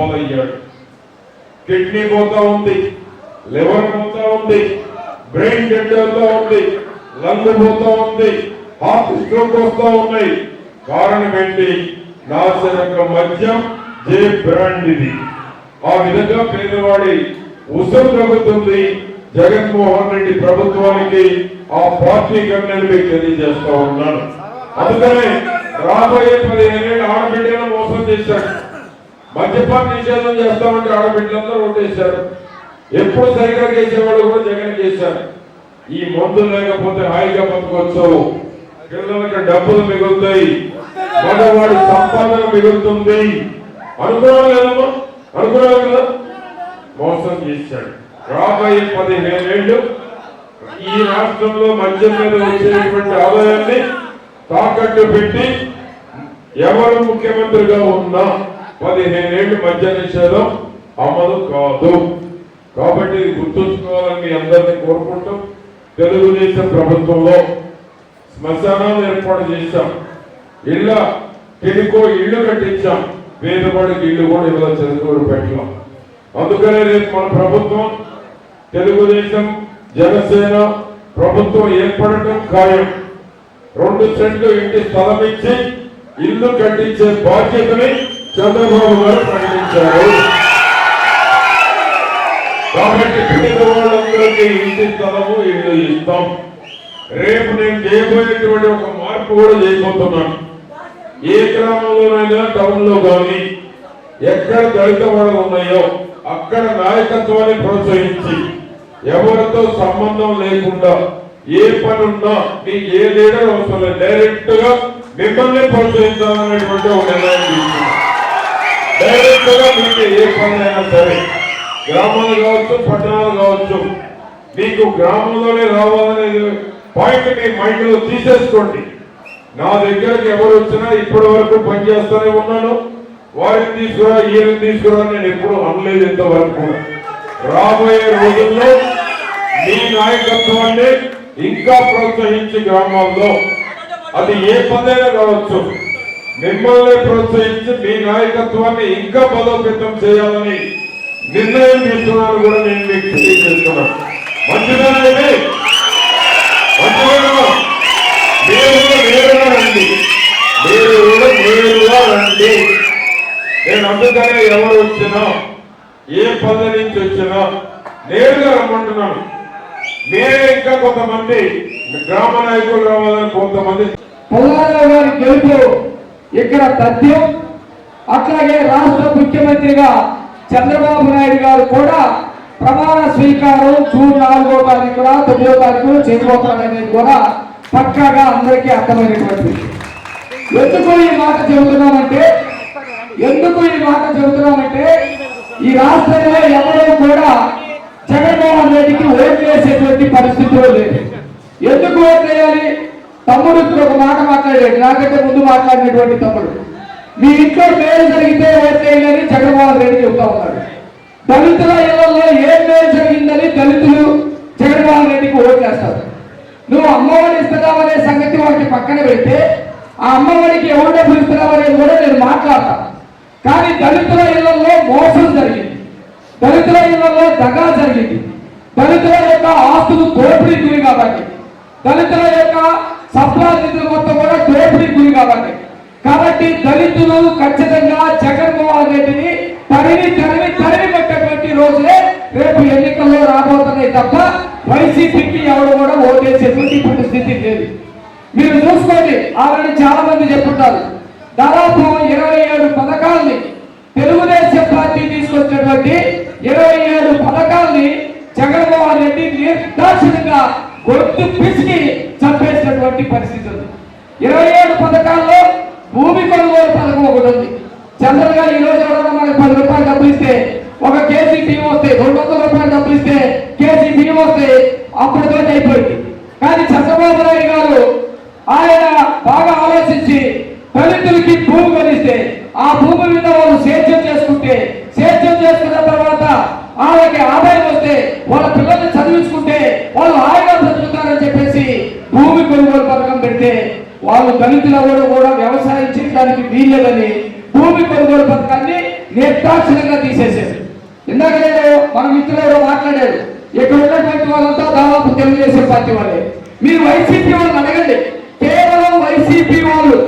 పాలయ్యాడు kidney పోతా ఉంది liver పోతా ఉంది బ్రెయిన్ డెడ్ అవుతా ఉంది లంగ్ పోతా ఉంది హార్ట్ స్ట్రోక్ వస్తూ ఉన్నాయి. కారణం ఏంటి? నాశనక మద్యం జే బ్రాండ్ ఇది ఆ విధంగా పేదవాడి ఉసం తగ్గుతుంది జగన్మోహన్ రెడ్డి ప్రభుత్వానికి ఆ పార్టీ కన్నా మీకు తెలియజేస్తా ఉన్నాను. అందుకనే రాబోయే పదిహేను ఏళ్ళు ఆడబిడ్డలను మోసం చేశాడు మద్యపాన నిషేధం చేస్తామంటే ఆడబిడ్డలందరూ ఓటేశారు. ఎప్పుడు సరిగా చేసేవాళ్ళు కూడా జగన్ చేశారు ఈ మందులు లేకపోతే హాయిగా బతకొచ్చు. పిల్లలకి డబ్బులు మిగులుతాయి. మగవాడి సంపాదన మిగులుతుంది. అనుకున్నాం లేదమ్మా? అనుకున్నాం కదా? మోసం చేశాడు. రాబోయే పదిహేనేళ్ళు ఈ రాష్ట్రంలో మద్యం మీద వచ్చేటువంటి ఆదాయాన్ని తాకట్టు పెట్టి ఎవరు ముఖ్యమంత్రిగా ఉన్నా పదిహేనేళ్ళు మద్య నిషేధం అమలు కాదు. కాబట్టి ఇది గుర్తుంచుకోవాలని మీ అందరినీ కోరుకుంటూ తెలుగుదేశం ప్రభుత్వంలో శ్మశానాలు ఏర్పాటు చేశాం. ఇళ్ళ కిడికో ఇల్లు కట్టించాం. పేదవాడికి ఇల్లు కూడా ఇలా చదువుకోరు పెట్టాం. అందుకనే రేపు మన ప్రభుత్వం తెలుగుదేశం జనసేన ప్రభుత్వం ఏర్పడటం ఖాయం. రెండు సెంట్లు ఇంటి స్థలం ఇచ్చి ఇల్లు కట్టించే బాధ్యతని చంద్రబాబు గారు ప్రకటించారు. కాబట్టి పేదవాళ్ళందరికీ ఇంటి స్థలము ఇల్లు ఇస్తాం. రేపు నేను చేయబోయేటువంటి ఒక మార్పు కూడా చేయబోతున్నాను. ఏ గ్రామంలోనైనా టౌన్లో కానీ ఎక్కడ దళిత వాళ్ళు ఉన్నాయో అక్కడ నాయకత్వాన్ని ప్రోత్సహించి ఎవరితో సంబంధం లేకుండా ఏ పని ఉన్నా మీకు ఏ లీడర్ అవసరం లేదు. డైరెక్ట్గా మిమ్మల్ని ప్రోత్సహించాలనేటువంటి ఒక నిర్ణయం తీసుకున్నాం డైరెక్ట్గా మీకు ఏ పనులైనా సరే గ్రామాలు కావచ్చు పట్టణాలు కావచ్చు మీకు గ్రామంలోనే రావాలనే పాయింట్ మీ మైండ్లో తీసేసుకోండి. నా దగ్గరకి ఎవరు వచ్చినా ఇప్పటి వరకు పనిచేస్తూనే ఉన్నాను. వారిని తీసుకురా ఈయన తీసుకురా నేను ఎప్పుడు అనలేదు ఇంతవరకు రాబోయే రోజుల్లో మీ నాయకత్వాన్ని ఇంకా ప్రోత్సహించి గ్రామాల్లో అది ఏ పనైనా కావచ్చు. మిమ్మల్ని ప్రోత్సహించి మీ నాయకత్వాన్ని ఇంకా బలోపేతం చేయాలని నిర్ణయం తీసుకున్నాను కూడా నేను మీకు తెలియజేస్తున్నాను. మంచిదేనండి రండి. మీరు కూడా నేరుగా రండి. నేను అందుకనే ఎవరు వచ్చినా ఏ పదవి నుంచి వచ్చినా నేరుగా రమ్మంటున్నాను. మీరే ఇంకా కొంతమంది గ్రామ నాయకులు రావాలని కొంతమంది గారి గెలుపు ఇక్కడ తథ్యం? అట్లాగే రాష్ట్ర ముఖ్యమంత్రిగా చంద్రబాబు నాయుడు గారు కూడా ప్రమాణ స్వీకారం జూన్ నాలుగో తారీఖున తొమ్మిదో తారీఖు చేయబోతాడనేది కూడా పక్కాగా అందరికీ అర్థమైనటువంటి ఎందుకు ఈ మాట చెబుతున్నామంటే ఎందుకు ఈ మాట చెబుతున్నామంటే ఈ రాష్ట్రంలో ఎవరూ కూడా జగన్మోహన్ రెడ్డికి ఓట్లు వేసేటువంటి పరిస్థితులు లేదు. ఎందుకు ఓట్లు వేయాలి తమ్ముడు ఇప్పుడు ఒక మాట మాట్లాడాడు. నాకంటే ముందు మాట్లాడినటువంటి తమ్ముడు. మీ ఇంట్లో మేలు జరిగితే ఓట్లు వేయాలని జగన్మోహన్ రెడ్డి చెబుతా ఉన్నాడు. దళితుల ఇళ్ళలో ఏం మేలు జరిగిందని దళితులు జగన్మోహన్ రెడ్డికి ఓట్లు వేస్తారు. నువ్వు అమ్మఒడి ఇస్తున్నావనే సంగతి వారికి పక్కన పెడితే ఆ అమ్మఒడికి ఎవరు డబ్బులు ఇస్తున్నావనేది కూడా నేను మాట్లాడతా. కానీ దళితుల ఇళ్ళలో మోసం జరిగింది. దళితుల ఇళ్ళలో దగా జరిగింది. దళితుల యొక్క ఆస్తులు దోపిడీ గురి కాబట్టి. దళితుల యొక్క సప్లా నిధులు మొత్తం కూడా దోపిడీ గురి కాబట్టి. కాబట్టి దళితులు ఖచ్చితంగా జగన్మోహన్ రెడ్డిని తరిమి తరిమి తరిమి పెట్టేటువంటి రోజులే రేపు ఎన్నికల్లో రాబోతున్నాయి తప్ప వైసీపీకి ఎవరు కూడా ఓటేసేటువంటి ఇప్పుడు స్థితి లేదు. మీరు చూసుకోండి ఆల్రెడీ చాలా మంది చెప్పుంటారు. దాదాపు ఇరవై ఏడు పథకాల్ని తెలుగుదేశం పార్టీ తీసుకొచ్చినటువంటి ఇరవై ఏడు పథకాల్ని జగన్మోహన్ రెడ్డి నిర్దాక్షిణంగా గొంతు పిసికి చంపేసినటువంటి పరిస్థితి ఉంది ఇరవై ఏడు పథకాల్లో భూమి కొనుగోలు పథకం ఒకటి ఉంది. చంద్రబాబు గారు ఈ రోజు ఎవరైనా మనకి పది రూపాయలు డబ్బులు ఇస్తే ఒక కేజీ బియ్యం వస్తే రెండు వందల రూపాయలు డబ్బులు ఇస్తే కేజీ బియ్యం వస్తే అప్పటితో అయిపోయింది. కానీ చంద్రబాబు నాయుడు గారు ఆయన బాగా ఆలోచించి దళితులకి భూమి కొనిస్తే ఆ భూమి మీద వాళ్ళు సేద్యం చేసుకుంటే సేద్యం చేసుకున్న తర్వాత వాళ్ళకి ఆదాయం వస్తే వాళ్ళ పిల్లల్ని చదివించుకుంటే వాళ్ళు హాయిగా బ్రతుకుతారని చెప్పేసి భూమి పథకం పెడితే వాళ్ళు దళితులు ఎవరు కూడా వ్యవసాయం చేయడానికి వీల్లేదని భూమి కొనుగోలు పథకాన్ని నిర్దాక్షిణంగా తీసేసేది ఇందాక నేను మన మిత్రులు ఎవరో మాట్లాడారు ఇక్కడ ఉన్నటువంటి వాళ్ళంతా దాదాపు తెలుగుదేశం పార్టీ వాళ్ళే. మీరు వైసీపీ వాళ్ళని అడగండి. కేవలం వైసీపీ వాళ్ళు.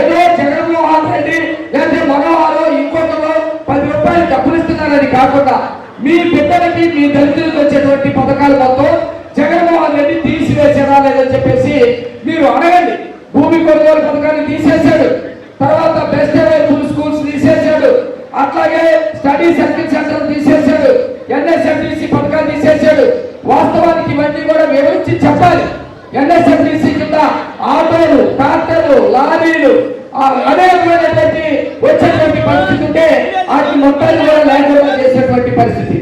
ఏదో జగన్మోహన్ రెడ్డి లేదా మనోహరో ఇంకొకరో పది రూపాయలు డబ్బులు ఇస్తున్నారని కాకుండా మీ బిడ్డలకి మీ దళితులకు వచ్చేటువంటి పథకాలు మొత్తం జగన్మోహన్ రెడ్డి తీసివేసేదా లేదని చెప్పేసి మీరు అడగండి. భూమి కొనుగోలు పథకాన్ని తీసేశాడు. తర్వాత బెస్ట్ అవైలబుల్ స్కూల్స్ తీసేశాడు. అట్లాగే స్టడీ సర్కిల్ సెంటర్ తీసేశాడు. ఎన్ఎస్ఎఫ్డిసి పథకాలు తీసేశాడు. వాస్తవానికి ఇవన్నీ కూడా వివరించి చెప్పాలి. ఎన్ఎస్ఎఫ్డిసి కింద ఆటోలు ట్రాక్టర్లు లారీలు అనేకమైనటువంటి వచ్చేటువంటి పరిస్థితి ఉంటే వాటి మొత్తాన్ని కూడా లేకుండా చేసేటువంటి పరిస్థితి.